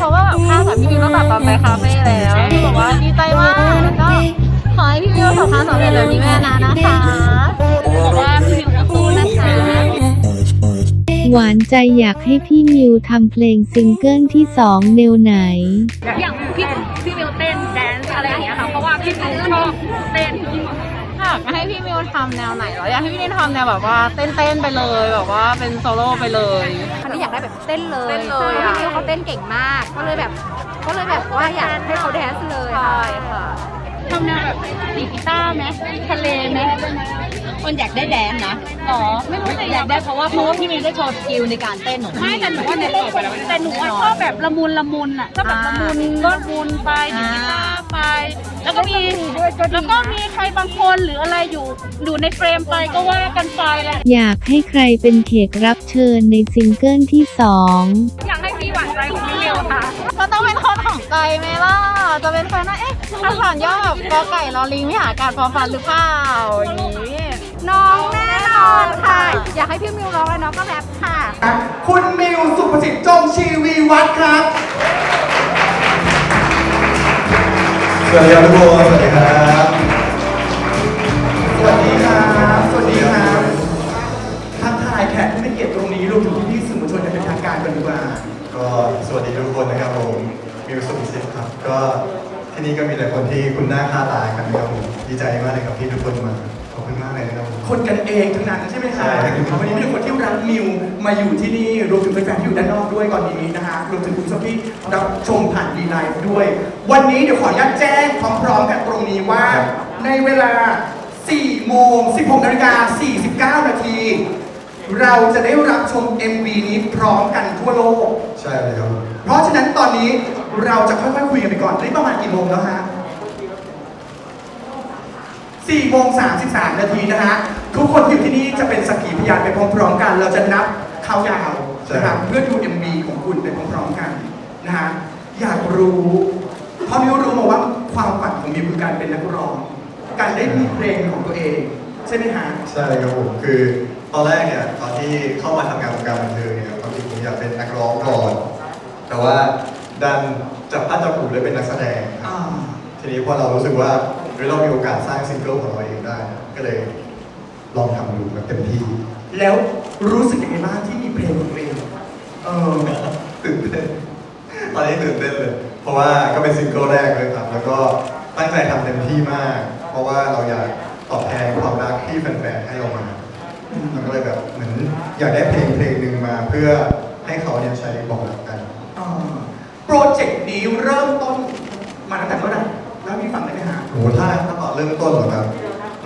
เพราะว่าแบบค่าสามพี่มีวตั้งแต่ตอนไปคาเฟ่แล้วคือบอกว่าดีใจมากแล้วก็ขอให้พี่มิวประสบคาสำเร็จแบบนี้แม่นะนะคะบอกว่าพี่มิวสู้นะคะหวานใจอยากให้พี่มิวทำเพลงซิงเกิลที่สองแนวไหนอยาก วทำแนวไหนเหรออยากให้พี่มิวทำแนวแบบว่าเต้นเต้นๆไปเลยแบบว่าเป็นโซโล่ไปเลยอันนี้อยากได้แบบเต้นเลยเต้นเลยพราะอะว่าพี่มิวเขาเต้นเก่งมาก ก็เลยแบบ ก็เลยแบบว่าอยากให้เขาแดนซ์เลยใช่ค่ะค่ะ ทำแนวแบบดีดกีตาร์ไหมทะเลไหม คนอยากได้แดนซ์นะอ๋อไม่รู้สิอยากได้เพราะว่าเพราะว่าพี่เมย์ได้โชว์สกิลในการเต้นของพี่ ไม่แต่หนูว่าในแต่หนูว่าชอบแบบละมุนละมุนอะชอบแบบละมุนก็ละมุนไปดีดกีตาร์ไป แล้วก็มีแล้วก็มีใครบางคนหรืออะไรอยู่อยู่ในเฟรมไปก็ว่ากันไปแหละอยากให้ใครเป็นแขกรับเชิญในซิงเกิลที่สองอยากให้พี่หวานใจของพี่มิวค่ะก็ต้องเป็นคนของใจไหมล่ะจะเป็นแฟนนะเอ๊ะอักษรย่อแบบกอไก่ลอลิงไม่หาการพอฟันหรือเปล่าอย่างนี้ น้องแน่นอนค่ะ อยากให้พี่มิวร้องแล้วน้องก็แรปค่ะ คุณมิวสุภสิทธิ์จงชีวีวัฒน์ครับ สวัสดีครับทุกคนสวัสดีครับ ทั้งนั้นใช่ไหมคะใช่วันนี้มีคนที่รักมิวมาอยู่ที่นี่รวมถึงแฟนๆที่อยู่ด้านนอกด้วยก่อนนี้นะฮะรวมถึงคุณผู้ชมที่รับชมผ่านดีไลฟ์ด้วย วันนี้เดี๋ยวขออนุญาตแจ้งพร้อมๆกันตรงนี้ว่า ในเวลา 4 โมง 16 นาฬิกา 49 นาที เราจะได้รับชม MV นี้พร้อมกันทั่วโลก ใช่เลยครับผมเพราะฉะนั้นตอนนี้เราจะค่อยๆคุยกันไปก่อนนี่ประมาณกี่โมงแล้วฮะ4โมง 33 นาทีนะฮะ ทุกคนที่อยู่ที่นี่จะเป็นสักขีพยานไปพร้อมๆกัน เราจะนับเข้ายาวนะครับเพื่อดู MV ของคุณไปพร้อมๆกันนะฮะอยากรู้เพราะมิวรู้มาว่าความฝันของมิวคือการเป็นนักร้อง การได้มีเพลงของตัวเอง ใช่ไหมฮะใช่ครับผมคือตอนแรกเนี่ยตอนที่เข้ามาทำงานวงการบันเทิงเนี่ยความจริงผมอยากเป็นนักร้องก่อน แต่ว่าดันจับพลัดจับผลูได้เป็นนักแสดงครับอ่า ทีนี้พอเรารู้สึกว่าเฮ้ยเรามีโอกาสสร้างซิงเกิลของเราเองได้ ก็เลย ลองทำดูแบบเต็มที่แล้วรู้สึกยังไงบ้างที่มีเพลงของตัวเองเออตื่นเต้นตอนนี้ตื่นเต้นเลย เพราะว่าก็เป็นซิงเกิลแรกเลยครับ แล้วก็ตั้งใจทำเต็มที่มาก เพราะว่าเราอยากตอบแทนความรักที่แฟนๆให้เรามาเราก็เลยแบบเหมือนอยากได้เพลงเพลงหนึ่งมาเพื่อให้เขาเนี่ยใช้บอกรักกันอ่าโปรเจกต์นี้เริ่มต้นมาตั้งแต่เมื่อไหร่แล้วมีฟังได้ไหมฮะโหถ้าถ้าตอนเริ่มต้นเหรอครับ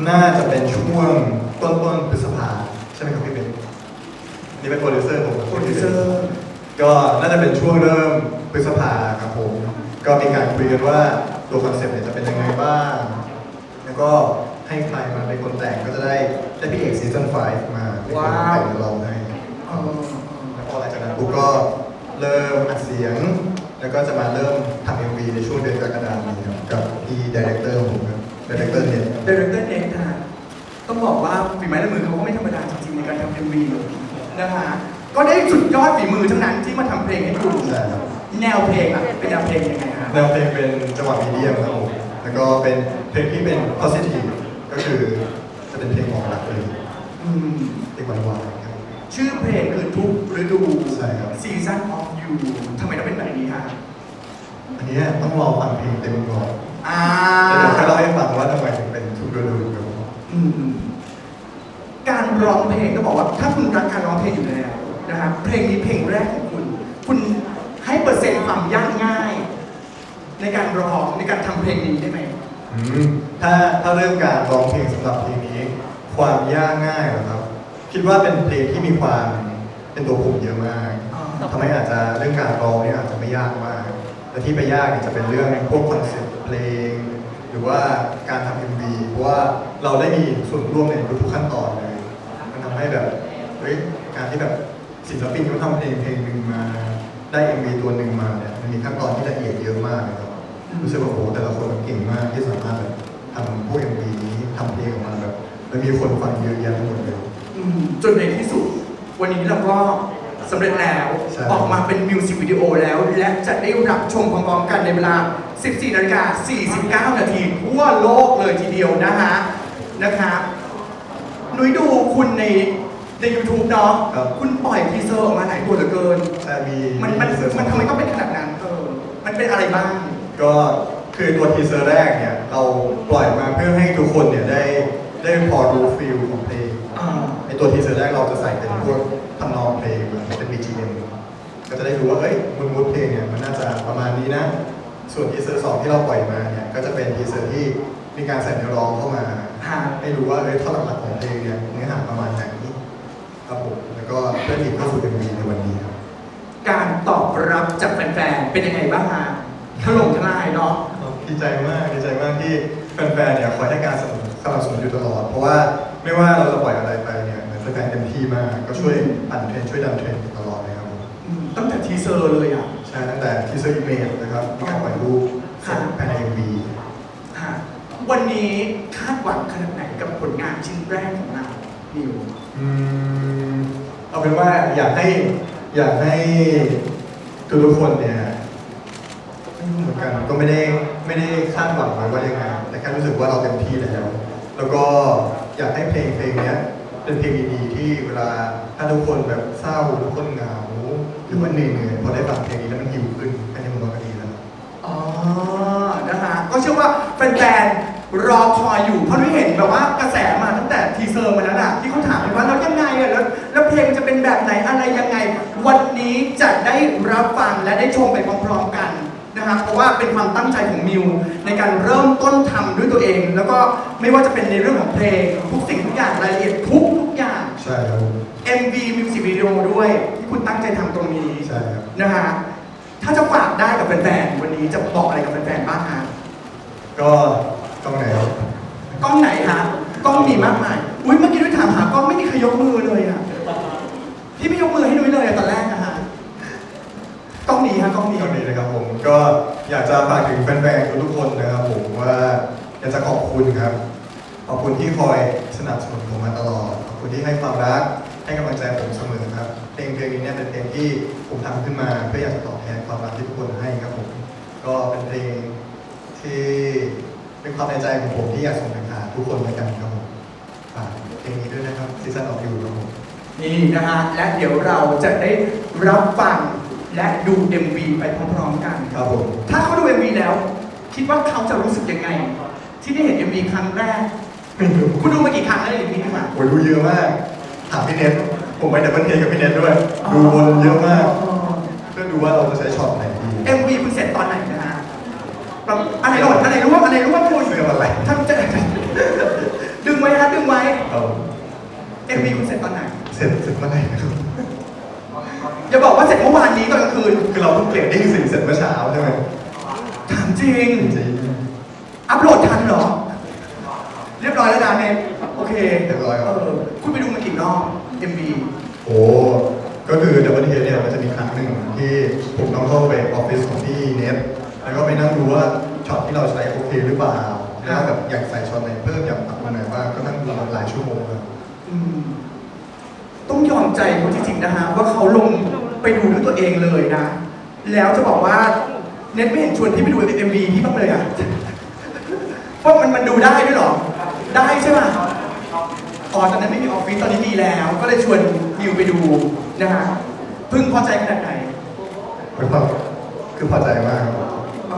น่าจะเป็นช่วงต้นต้นๆพฤษภาใช่ไหมครับพี่เบนนี่เป็นโปรดิวเซอร์ผมโปรดิวเซอร์ก็น่าจะเป็นช่วงเริ่มพฤษภาครับผม ก็มีการคุยกันว่าตัวคอนเซ็ปต์เนี่ยจะเป็นยังไงบ้าง แล้วก็ให้ใครมาเป็นคนแต่งก็จะได้ได้พี่เอกซีซั่น5มาเป็นคนแต่งกับเราให้เออแล้วพอหลังจากนั้นปุ๊บก็เริ่มอัดเสียง แล้วก็จะมาเริ่มทำเอ็มวีในช่วงเดือนกรกฎาคมนี้ครับกับพี่ดีเรคเตอร์ของผมครับดีเรคเตอร์เนี่ย ฝีไม้ลายมือเขาก็ไม่ธรรมดาจริงๆในการทำเอ็มวีนะฮะก็ได้สุดยอดฝีมือทั้งนั้นที่มาทำเพลงให้คุณใช่ครับแนวเพลงอะเป็นแนวเพลงยังไงฮะแนวเพลงเป็นจังหวะมีเดียมครับผมแล้วก็เป็นเพลงที่เป็น positive ก็คือจะเป็นเพลงของรักเลยอืมเพลงหวานๆครับ ชื่อเพลงคือทุกฤดู ใช่ครับ Season of You ทำไมต้องเป็นแบบนี้ฮะอันเนี้ยต้องรอฟังเพลงเต็มก่อนอ่า เดี๋ยวค่อยเล่าให้ฟังว่าทำไมถึงเป็นทุกฤดูครับผม อืมกา รร้องเพลงก็บอกว่าถ้าคุณรักการร้องเพลงอยู่แล้วนะครับเพลงนี้เพลงแรกของคุณ คุณให้เปอร์เซ็นต์ความยากง่าย ในการร้องในการทำเพลงนี้ได้ไหม อืมถ้าถ้าเรื่องการร้องเพลงสำหรับเพลงนี้ ความยากง่ายเหรอครับ คิดว่าเป็นเพลงที่มีความเป็นตัวผมเยอะมากอ่า ทำให้อาจจะเรื่องการร้องเนี่ยอาจจะไม่ยากมากแต่ที่ไปยากเนี่ยจะเป็นเรื่องพวกคอนเซ็ปต์เพลง หรือว่าการทำเอ็มวีเพราะว่าเราได้มีส่วนร่วมในทุกๆขั้นตอนเลยมันทำให้แบบเฮ้ยการที่แบบศิลปินเขาทำเพลงเพลงหนึ่งมา ได้เอ็มวีตัวหนึ่งมาเนี่ยมันมีขั้นตอนที่ละเอียดเยอะมากนะครับรู้สึกว่าโอ้โหแต่ละคนมันเก่งมากที่สามารถแบบทำพวกเอ็มวีนี้ทำเพลงออกมาแบบแล้วมีคนฟังเยอะแยะทั้งหมดเลย อืมจนในที่สุด วันนี้เราก็สสำเร็จแล้วใช่ ออกมาเป็นมิวสิกวิดีโอแล้ว และจะได้รับชมพร้อมๆกันในเวลา 14นาฬิกา49 นาทีทั่วโลกเลยทีเดียวนะฮะนะครับ หนุ้ยดูคุณในใน YouTube เนาะครับ คุณปล่อยทีเซอร์ออกมาหลายตัวเหลือเกินแต่มีมันมันทีเซอร์มันทำไมต้องเป็นขนาดนั้นเออมันเป็นอะไรบ้าง ก็คือตัวทีเซอร์แรกเนี่ยเราปล่อยมาเพื่อให้ทุกคนเนี่ยได้ได้พอรู้ฟิลของเพลงอ่า ในตัวทีเซอร์แรกเราจะใส่เป็นพวกทำนองเพลงเหมือนเป็น BGM ก็จะได้รู้ว่าเอ้ยมูดมูดเพลงเนี่ยมันน่าจะประมาณนี้นะ ส่วนทีเซอร์สองที่เราปล่อยมาเนี่ยก็จะเป็นทีเซอร์ที่มีการใส่เนื้อร้องเข้ามา ฮะให้รู้ว่าเอ้ยท่อนหลักๆของเพลงเนี่ยเนื้อหาประมาณไหนครับผมแล้วก็เพื่อทีมเข้าสู่ MV ในวันนี้ครับ การตอบรับจากแฟนๆ เป็นยังไงบ้างฮะถล่มทลายเนาะ ดีใจมากดีใจมากที่แฟนๆเนี่ยคอยให้การสนับสนุนสนับสนุนอยู่ตลอด เพราะว่าไม่ว่าเราจะปล่อยอะไรไปเนี่ยเหมือนแฟนๆเต็มที่มากก็ช่วยปั่นเทรนด์ช่วยดันเทรนด์อยู่ตลอดเลยครับผมอืมตั้งแต่ทีเซอร์เลยอะ ใช่ตั้งแต่ทีเซอร์อิมเมจนะครับมีการปล่อยรูปเสร็จภายใน MV ฮะ วันนี้คาดหวังขนาดไหนกับผลงานชิ้นแรกของเรานิวอืมเอาเป็นว่าอยากให้อยากให้ทุกทุกๆคนเนี่ยไม่รู้เหมือนกันก็ไม่ได้ไม่ได้คาดหวังไว้ว่ายังไงแต่แค่รู้สึกว่าเราเต็มที่แล้ว แล้วก็อยากให้เพลงเพลงเนี้ยเป็นเพลงดีๆที่เวลาถ้าทุกคนแบบเศร้าทุกคนเหงาหรือว่าเหนื่อยๆพอได้ฟังเพลงนี้แล้วมันฮิวขึ้นแค่นี้ผมว่าก็ดีแล้ว อ๋อนะฮะก็เชื่อว่าแฟนๆ รอคอยอยู่เพราะนุ้ยเห็นแบบว่ากระแสมาตั้งแต่ทีเซอร์มาแล้วน่ะที่เขาถามกันว่าแล้วยังไงอะแล้วแล้วเพลงมันจะเป็นแบบไหนอะไรยังไง วันนี้จะได้รับฟังและได้ชมไปพร้อมๆกันนะครับเพราะว่าเป็นความตั้งใจของมิวในการเริ่มต้นทำด้วยตัวเอง แล้วก็ไม่ว่าจะเป็นในเรื่องของเพลงทุกสิ่งทุกอย่างรายละเอียดทุกทุกอย่าง ใช่ครับผม MV Music Video ด้วยที่คุณตั้งใจทำตรงนี้ใช่ครับนะฮะถ้าจะฝากได้กับแฟนๆวันนี้จะบอกอะไรกับแฟนๆบ้างฮะก็ ต้องไหนครับกล้องไหนฮะกล้องมีมากมายอุ้ยเมื่อกี้ด้วยถามหากล้องไม่มีใครยกมือเลยอะพี่ไม่ยกมือให้นุ้ยเลยอะตอนแรกนะฮะกล้องนี้ฮะกล้องนี้ ตอนนี้นะครับผมก็อยากจะฝากถึงแฟนๆทุกๆคนนะครับผมว่าอยากจะขอบคุณครับ ขอบคุณที่คอยสนับสนุนผมมาตลอด ขอบคุณที่ให้ความรัก ให้กำลังใจผมเสมอครับ เพลงเพลงนี้เนี่ยเป็นเพลงที่ผมทำขึ้นมาเพื่ออยากจะตอบแทนความรักที่ทุกคนให้ครับผม ก็เป็นเพลงที่ เป็นความในใจของผมที่อยากส่งไปหาทุกคนเหมือนกันครับผมฝากเพลงนี้ด้วยนะครับซีซั่นออฟยูครับผมนี่นะฮะและเดี๋ยวเราจะได้รับฟังและดู MV ไปพร้อมๆกัน ครับผมถ้าเขาดู MV แล้ว คิดว่าเขาจะรู้สึกยังไง ที่ได้เห็น MV ครั้งแรกไม่รู้คุณดูมากี่ครั้งแล้วใน MV ขึ้นมาโอ้ยดูเยอะมากถามพี่เน็ตผมไปดับเบิลเทสกับพี่เน็ตด้วย ดูวนเยอะมาก ใจเขาจริงๆนะฮะว่าเขาลงไปดูด้วยตัวเองเลยนะ แล้วจะบอกว่าเน็ตไม่เห็นชวนพี่ไปดูเอ็มวีพี่บ้างเลยอะว่ามันมันดูได้ด้วยเหรอ ได้ใช่ไหมอ๋อตอนนั้นไม่มีออฟฟิศตอนนี้มีแล้ว ก็เลยชวนมิวไปดูนะฮะพึงพอใจขนาดไหนคือพอคือพอใจมากครับ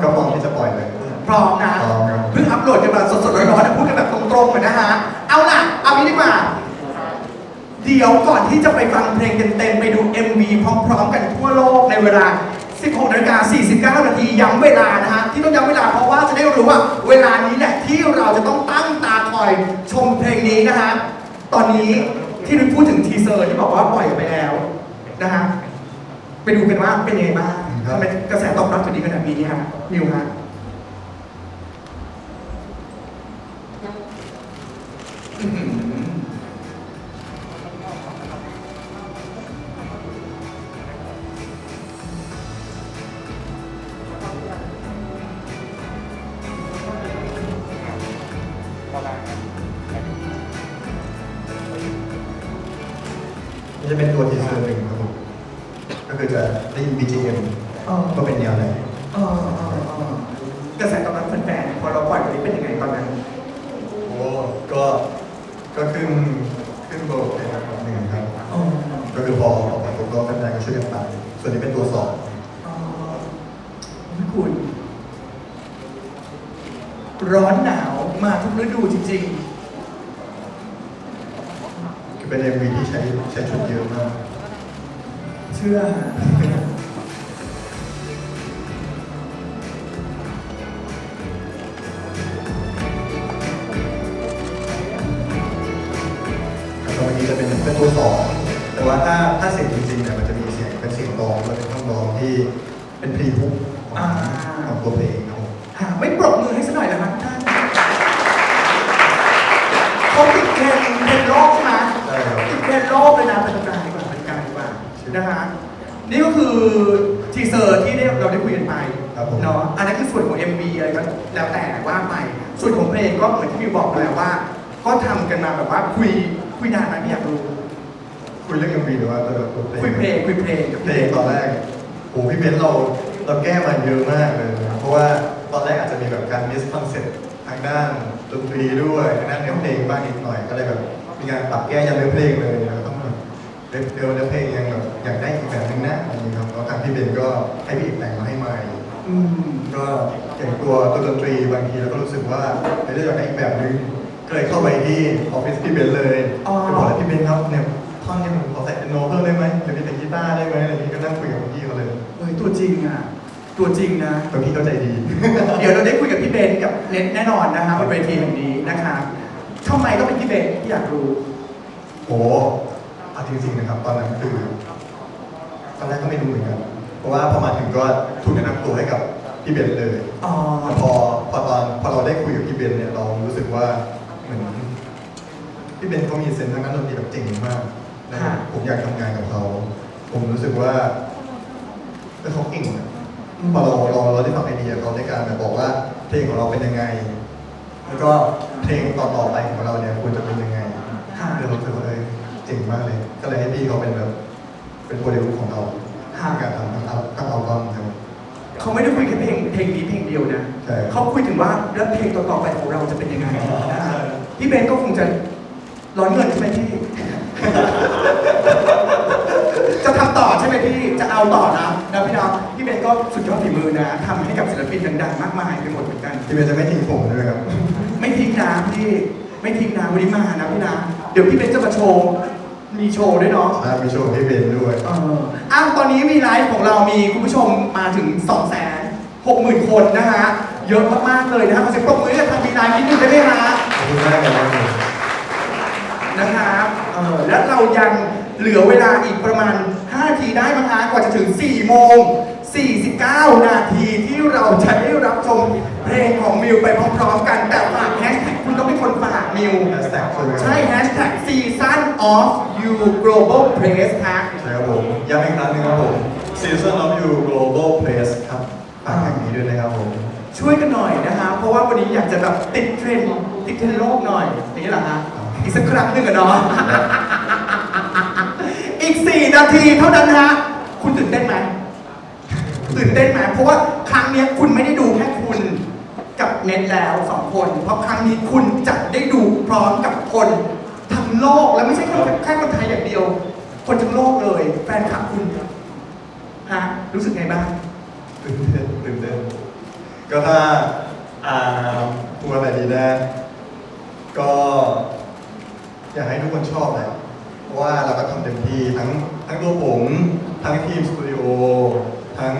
ก็พร้อมที่จะปล่อยเลยพร้อมนะพร้อมครับเพิ่งอัพโหลดกันมาสดๆร้อนๆนะพูดกันแบบตรงๆเลยนะฮะ เอาล่ะ เอางี้ดีกว่า เดี๋ยวก่อนที่จะไปฟังเพลงเต็มๆ ไปดู MV พร้อมๆ กันทั่วโลกในเวลา 16นาฬิกา49 นาทีย้ำเวลานะฮะ ที่ต้องย้ำเวลาเพราะว่าจะได้รู้ว่า เวลานี้แหละที่เราจะต้องตั้งตาคอยชมเพลงนี้นะฮะ ตอนนี้ที่นุ้ยพูดถึงทีเซอร์ที่บอกว่าปล่อยไปแล้วนะฮะ ไปดูกันว่าเป็นยังไงบ้างทำไมกระแสตอบรับถึงดีขนาดนี้ฮะนิวฮะ ช่วยกันตามส่วนนี้เป็นตัวสองอ๋อไม่คุณร้อนหนาวมาทุกฤดูจริง คือเป็น MV ที่ใช้ใช้ชุดเยอะมากๆ เชื่อ เขาติดเทรนด์เทรนด์โลกใช่ไหมใช่ครับติดเทรนด์โลกเลยนะเป็นกลางดีกว่าเป็นกลางดีกว่านะฮะนี่ก็คือทีเซอร์ที่ได้เราได้คุยกันไปครับผม เนาะอันนั้นคือส่วนของ MV อะไรก็แล้วแต่ว่าไปส่วนของเพลงก็เหมือนที่พี่บอกไปแล้วว่า ก็ทำกันมาแบบว่าคุยคุยนานไหมพี่อยากรู้คุยเรื่อง MV หรือว่าตัวตัวเพลงคุยเพลงคุยเพลงกับเพลงตอนแรกโอ้พี่เบนซ์เราเราแก้มาเยอะมากเลยนะเพราะว่าตอนแรกอาจจะมีแบบการมิสคอนเซ็ปต์ทางด้าน ดนตรีด้วยทางด้านเนื้อเพลงบ้างนิดหน่อยก็เลยแบบมีการปรับแก้ยันเนื้อเพลงเลยแล้วต้องแบบเนื้อเนื้อเพลงยังแบบอยากได้อีกแบบนึงนะอะไรอย่างนี้ครับแล้วทางพี่เบนซ์ก็ให้พี่เอกแต่งมาให้ใหม่อืมก็อย่างตัวตัวดนตรีบางทีเราก็รู้สึกว่าเราอยากได้อีกแบบนึงก็เลยเข้าไปที่ออฟฟิศพี่เบนซ์เลยอ๋อไปบอกแล้วพี่เบนซ์ครับเนี่ยท่อนนี้ผมขอใส่เป็นโน้ตเพิ่มได้ไหมหรือเป็นแต่กีตาร์ได้ไหมอะไรอย่างนี้ก็นั่งคุยกับพี่เขาเลยเฮ้ยตัวจริงอะ ตัวจริงนะแต่พี่เข้าใจดี เดี๋ยวเราได้คุยกับพี่เบนกับเน็ตแน่นอนนะครับบนเวทีแห่งนี้นะครับทำไมต้องเป็นพี่เบนที่อยากรู้ โอ้เอาจริงๆนะครับ ตอนนั้นคือตอนแรกก็ไม่รู้เหมือนกัน เพราะว่าพอมาถึงก็ถูกแนะนำตัวให้กับพี่เบนเลยอ๋อแต่พอพอตอนพอเราได้คุยกับพี่เบนเนี่ยเรารู้สึกว่าเหมือนพี่เบนเขามีเซนส์ทางด้านดนตรีแบบเจ๋งมากนะผมอยากทำงานกับเขา ผมรู้สึกว่าเออเขาเก่งอะ พอเราเราเราได้ฟังไอเดียเขาในการแบบบอกว่าเพลงของเราเป็นยังไง แล้วก็เพลงต่อๆไปของเราเนี่ยควรจะเป็นยังไงค่ะเรื่องรู้สึกว่าเออเจ๋งมากเลย ก็เลยให้พี่เขาเป็นแบบเป็นโปรดิวซ์ของเราค่ะในการทำทั้งอัลทั้งอัลบั้มครับ เขาไม่ได้คุยแค่เพลงเพลงนี้เพลงเดียวนะใช่ เขาคุยถึงว่าแล้วเพลงต่อๆไปของเราจะเป็นยังไงนะฮะพี่เบนก็คงจะร้อนเงินใช่ไหมพี่จะทำต่อใช่ไหมพี่จะเอาต่อนะนะพี่น้องพี่เบนก็สุดยอดฝีมือนะทำให้กับศิลปินดังๆมากมายไปหมดเหมือนกัน พี่เบนจะไม่ทิ้งผมด้วยครับ ไม่ทิ้งนะพี่ไม่ทิ้งนะวันนี้มานะพี่นะเดี๋ยวพี่เบนจะมาโชว์มีโชว์ด้วยเนาะใช่มีโชว์พี่เบนด้วยเอออ้าวตอนนี้มีไลฟ์ของเรามีคุณผู้ชมมาถึง2 6 0 0 0 0คนนะฮะเยอะมากๆเลยนะฮะขอเสียงปรบมือให้กับทางมีไลฟ์นิดนึงได้ไหมฮะขอบคุณมากครับนะครับเออแล้วเรายังเหลือเวลาอีกประมาณ5 นาทีได้มั้งฮะกว่าจะถึง 4 โมง 49 นาทีที่เราจะได้รับชมเพลงของมิวไปพร้อมๆกัน แต่ฝากแฮชแท็กคุณต้องเป็นคนฝากมิวแฮชแท็กใช่ไหมครับใช่ hashtag season of you global press ฮะใช่ครับผมย้ำอีกครั้งหนึงครับผม Season of You Global Place ครับฝากแห่งนี้ด้วยนะครับผม ช่วยกันหน่อยนะฮะเพราะว่าวันนี้อยากจะแบบติดเทรนด์ติดเทรนด์โลกหน่อยอย่างนี้เหรอฮะอีกสักครั้งหนึ่งอะเนาะ อีก 4 นาทีเท่านั้นฮะ คุณตื่นเต้นไหม ตื่นเต้นไหม เพราะว่าครั้งนี้คุณไม่ได้ดูแค่คุณกับเน็ตแล้วสองคน เพราะครั้งนี้คุณจะได้ดูพร้อมกับคนทั้งโลกและไม่ใช่แค่แค่คนไทยอย่างเดียว คนทั้งโลกเลย แฟนคลับคุณฮะรู้สึกไงบ้างตื่นเต้นตื่นเต้นก็ถ้าอ่าพูดอะไรดีนะก็ อยากให้ทุกคนชอบแหละ ราะว่าเราก็ทำเต็มที่ทั้งทั้งตัวผม ทั้งทีมสตูดิโอทั้ง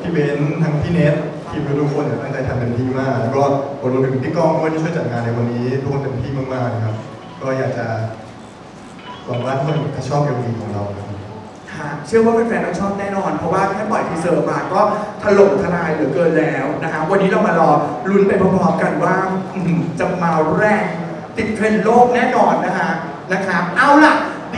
พี่เบนซ์ทั้งพี่เน็ตทีมทุกคนเนี่ยตั้งใจทำเต็มที่มากแล้วก็รวมถึงพี่ก้องด้วยที่ช่วยจัดงานในวันนี้ทุกคนเต็มที่มากๆนะครับ ก็อยากจะหวังว่าทุกคนจะชอบเอ็มวีของเรานะครับ ค่ะเชื่อว่าแฟนๆต้องชอบแน่นอน เพราะว่าแค่ปล่อยทีเซอร์มาก็ถล่มทลายเหลือเกินแล้วนะฮะวันนี้เรามารอลุ้นไปพร้อมๆกันว่าอื้อหือจะมาแรงติดเทรนด์โลกแน่นอนนะฮะนะครับเอาล่ะ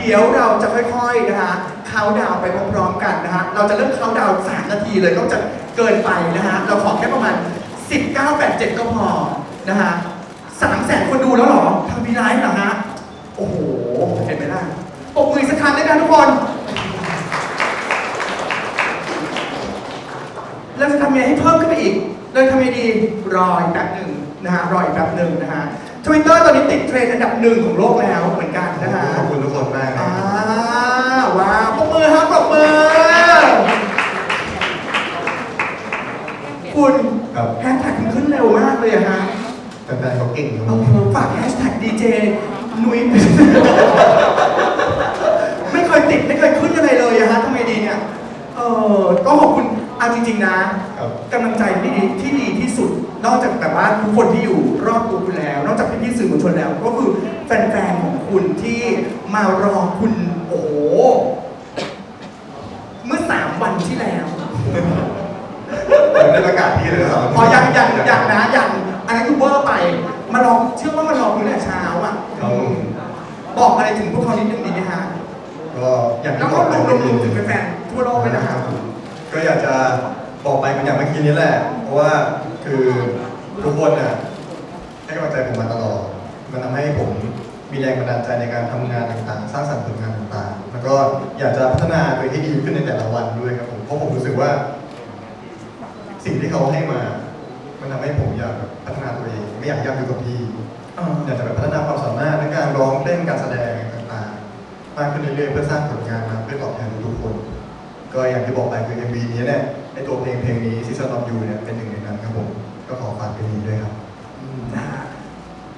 เดี๋ยวเราจะค่อยๆนะคะเขาดาวไปพร้อมๆกันนะคะเราจะเริ่มเขาดาวสามนาทีเลยก็จะเกินไปนะคะเราขอแค่ประมาณ 1987 ก็พอนะคะสามแสนคนดูแล้วหรอทำวีไลฟ์เหรอฮะโอ้โหเห็นไหมล่ะปกมือสักครั้งได้ไหมทุกคน เราจะทำยังไงให้เพิ่มขึ้นไปอีก เรยทำยังไงดีรออีกแป๊บหนึ่งนะฮะรออีกแป๊บหนึ่งนะฮะ ทวิตเตอร์ตอนนี้ติดเทรนด์อันดับหนึ่งของโลกแล้วเหมือนกันนะฮะขอบคุณทุกคนมากนะอ่าว้าวปรบมือครับปรบมือคุณครับแฮชแท็กมันขึ้นเร็วมากเลยอะฮะแฟนๆเขาเก่งครับเอาฝากแฮชแท็กดีเจนุ้ยไม่เคยติดไม่เคยขึ้นอะไรเลยอะฮะทำไมดีเนี่ยเออก็ขอบคุณเอาจริงๆนะ ครับ กำลังใจที่ดีที่ดีที่สุด นอกจากแบบว่าทุกคนที่อยู่รอบตัวคุณแล้ว นอกจากพี่ๆสื่อมวลชนแล้ว ก็คือแฟนๆของคุณที่มารอคุณโอ้โหเมื่อสามวันที่แล้วได้ประกาศที่เลยครับพอยังยังยังนะยังอันนั้นคือเวอร์ไป มารอเชื่อว่ามารอคุณตั้งแต่เช้าอะครับผมบอกอะไรถึงพวกเขานิดนึงดีไหมฮะก็อย่างแล้วที่บก็อกไปรเมื่อวกี้มๆถึงแฟนๆทั่วโลกเลยนะครับ ก็อยากจะบอกไปเหมือนอย่างเมื่อกี้นี้แหละ เพราะว่า คือทุกคนน่ะให้กำลังใจผมมาตลอด มันทำให้ผมมีแรงบันดาลใจในการทำงานต่างๆ สร้างสรรค์ผลงานต่างๆ แล้วก็อยากจะพัฒนาตัวเองให้ดีขึ้นในแต่ละวันด้วยครับผมเพราะผมรู้สึกว่า สิ่งที่เขาให้มา มันทำให้ผมอยากพัฒนาตัวเองไม่อยากย่ำอยู่กับที่อ่าอยากจะแบบพัฒนาความสามารถในการร้องเต้นการแสดงต่างๆมากขึ้นเรื่อยๆเพื่อสร้างผลงานมาเพื่อตอบแทนทุกๆคน ก็อย่างที่บอกไปคือ MV นี้เนี่ยไอตัวเพลงเพลงนี้ Season of You เนี่ยเป็นหนึ่งในนั้น ผมก็ขอฝากเพลงนี้ด้วยครับ นะฮะ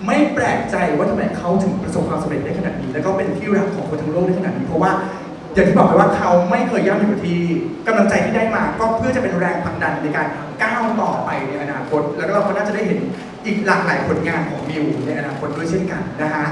ไม่แปลกใจว่าทำไมเขาถึงประสบความสำเร็จได้ขนาดนี้ แล้วก็เป็นที่รักของคนทั้งโลกได้ขนาดนี้เพราะว่าอย่างที่บอกไปว่าเขาไม่เคยย่ำอยู่กับที่กำลังใจที่ได้มาก็เพื่อจะเป็นแรงผลักดันในการก้าวต่อไปในอนาคต แล้วก็เราก็น่าจะได้เห็นอีกหลากหลายผลงานของมิวในอนาคตด้วยเช่นกันนะฮะ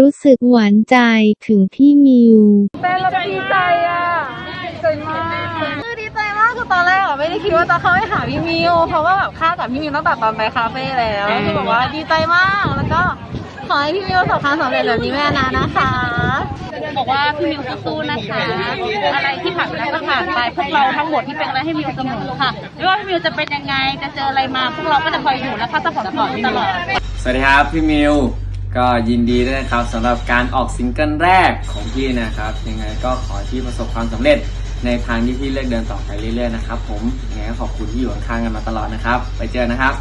รู้สึกหวานใจถึงพี่มิวเป็นเราดีใจอะดีใจมากคือดีใจมากคือตอนแรกอะไม่ได้คิดว่าจะเข้าไปหาพี่มิว เพราะว่าแบบคาดกับพี่มิวตั้งแต่ตอนไปคาเฟ่แล้วคือแบบว่าดีใจมากแล้วก็ขอให้พี่มิวประสบความสำเร็จแบบนี้แม่นานะคะ บอกว่าพี่มิวสู้ๆนะคะ อะไรที่ผ่านไปแล้วก็ผ่านไปพวกเราทั้งหมดที่เป็นอะไรให้มิวเสมอค่ะไม่ว่าพี่มิวจะเป็นยังไงจะเจออะไรมา พวกเราก็จะคอยอยู่และพัฒนาผลพี่มิวตลอดสวัสดีครับพี่มิว ก็ยินดีด้วยนะครับสำหรับการออกซิงเกิลแรกของพี่นะครับ ยังไงก็ขอที่ประสบความสำเร็จในทางที่พี่เลือกเดินต่อไปเรื่อยๆนะครับผมยังไงก็ขอบคุณที่อยู่ข้างๆกันมาตลอดนะครับ ไปเจอนะครับ